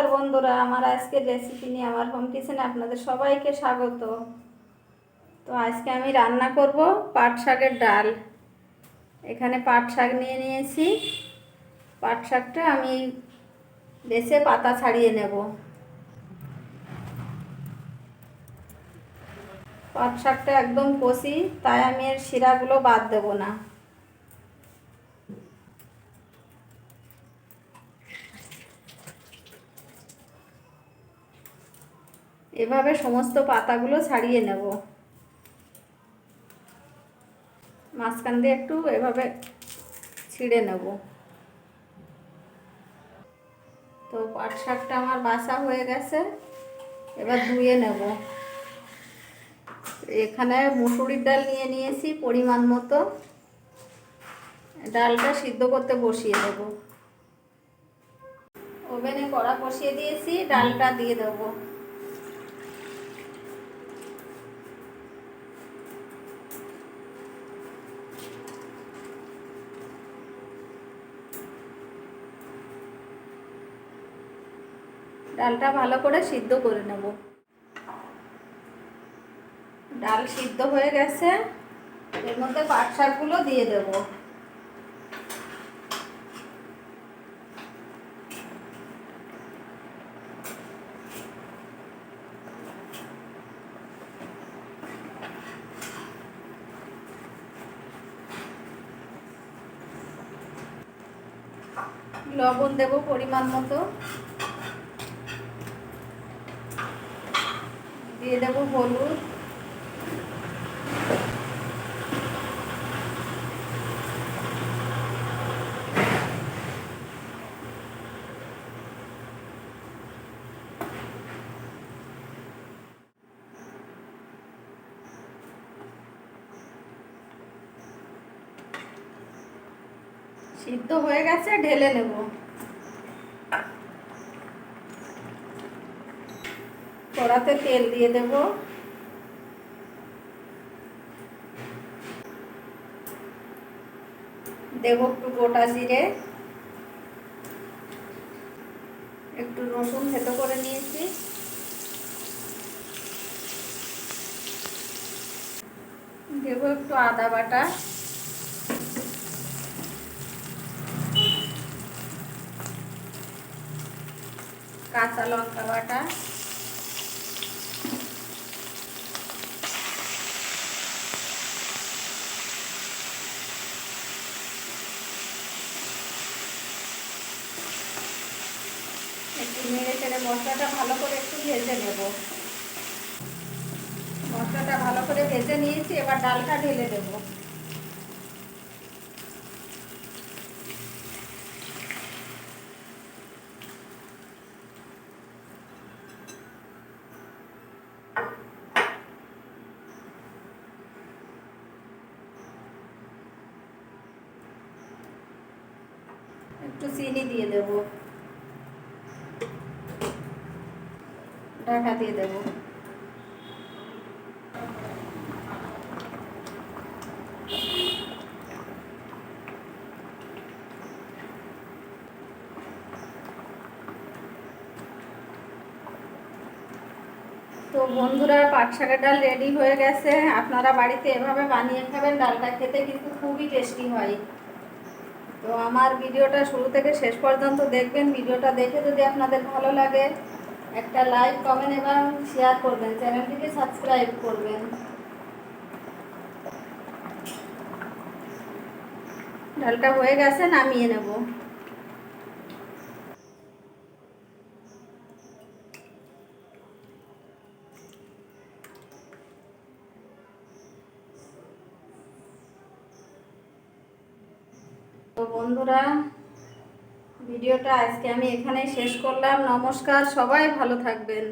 নমস্কার বন্ধুরা, আমার আজকের রেসিপি নিয়ে আমার হোম কিচেনে আপনাদের সবাইকে স্বাগত। তো আজকে আমি রান্না করব পাট শাকের ডাল। এখানে পাট শাক নিয়ে নিয়েছি। পাট শাকটা আমি বেছে পাতা ছাড়িয়ে নেব। পাট শাকটা একদম কষি, তাই আমি এর শিরাগুলো বাদ দেব না। এভাবে সমস্ত পাতাগুলো ছাড়িয়ে নেব। মাঝখান দিয়ে একটু এভাবে ছিঁড়ে নেব। তো পাট শাকটা আমার বাসা হয়ে গেছে, এবার ধুয়ে নেব। এখানে মুসুরির ডাল নিয়ে নিয়েছি পরিমাণ মতো। ডালটা সিদ্ধ করতে বসিয়ে দেব। ওভেনে কড়া বসিয়ে দিয়েছি, ডালটা দিয়ে দেবো। ডালটা ভালো করে সিদ্ধ করে নেব। ডাল সিদ্ধ হয়ে গেছে। এর মধ্যে পাট শাকগুলো দিয়ে দেব। লবণ দেব পরিমাণ মতো। দিয়ে দেব হলুদ। সিদ্ধ হয়ে গেছে ঢেলে নেব। কড়াতে তেল দিয়ে দেব। দেব একটু গোটা জিরে। একটু রসুন থেতো করে নিয়েছি। দেব একটু আদা বাটা। কাঁচা লঙ্কা বাটা। চেড়ে মশলাটা ভালো করে একটু ভেজে নেব। মশলাটা ভালো করে ভেজে নিয়েছি, এবার ডালটা ঢেলে দেবো। একটু চিনি দিয়ে দেব। ঢাকা দিয়ে দেব। তো বন্ধুরা শাকের ডাল রেডি হয়ে গেছে। আপনারা বাড়িতে এভাবে বানিয়ে খাবেন, ডালটা খেতে কিন্তু খুবই টেস্টি হয়। তো আমার ভিডিওটা শুরু থেকে শেষ পর্যন্ত দেখবেন। ভিডিওটা দেখে যদি আপনাদের ভালো লাগে একটা লাইক কমেন্ট এবং শেয়ার করবেন। চ্যানেলটিকে সাবস্ক্রাইব করবেন। ডালটা হয়ে গেছে, নামিয়ে নেব। তো বন্ধুরা ভিডিওটা আজকে আমি এখানেই শেষ করলাম। নমস্কার সবাই ভালো থাকবেন।